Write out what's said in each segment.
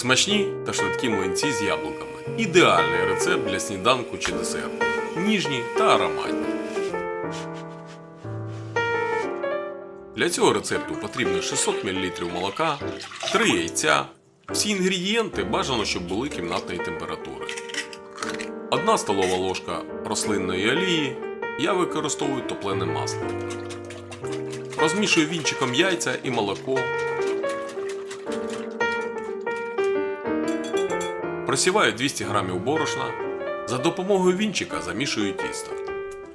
Смачні та швидкі млинці з яблуками. Ідеальний рецепт для сніданку чи десерту. Ніжні та ароматні. Для цього рецепту потрібно 600 мл молока, 3 яйця. Всі інгредієнти бажано, щоб були кімнатної температури. Одна столова ложка рослинної олії. Я використовую топлене масло. Розмішую вінчиком яйця і молоко. Просіваю 200 г борошна. За допомогою вінчика замішую тісто.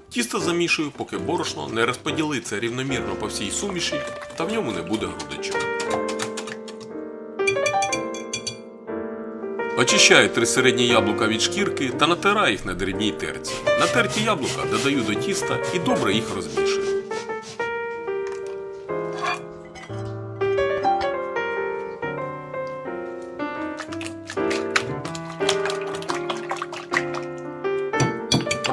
Тісто замішую, поки борошно не розподілиться рівномірно по всій суміші та в ньому не буде грудочок. Очищаю три середні яблука від шкірки та натираю їх на дрібній терці. Натерті яблука додаю до тіста і добре їх розмішую.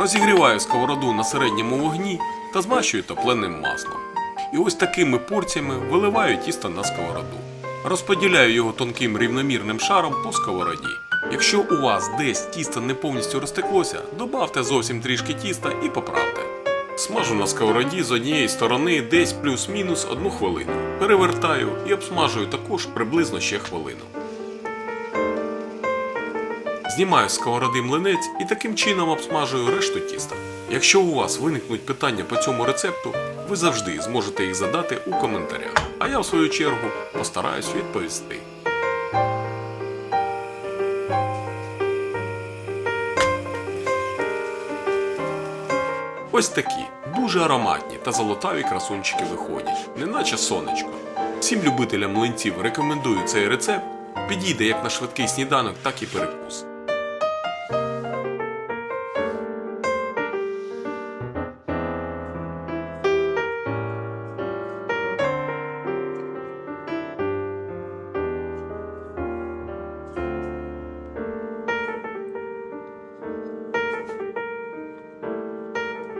Розігріваю сковороду на середньому вогні та змащую топленим маслом. І ось такими порціями виливаю тісто на сковороду. Розподіляю його тонким рівномірним шаром по сковороді. Якщо у вас десь тісто не повністю розтеклося, добавте зовсім трішки тіста і поправте. Смажу на сковороді з однієї сторони десь плюс-мінус одну хвилину. Перевертаю і обсмажую також приблизно ще хвилину. Знімаю сковороди млинець і таким чином обсмажую решту тіста. Якщо у вас виникнуть питання по цьому рецепту, ви завжди зможете їх задати у коментарях, а я в свою чергу постараюсь відповісти. Ось такі дуже ароматні та золотаві красунчики виходять, неначе сонечко. Всім любителям млинців рекомендую цей рецепт. Підійде як на швидкий сніданок, так і перекус.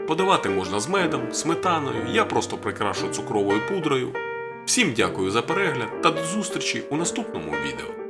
Подавати можна з медом, сметаною, я просто прикрашу цукровою пудрою. Всім дякую за перегляд та до зустрічі у наступному відео.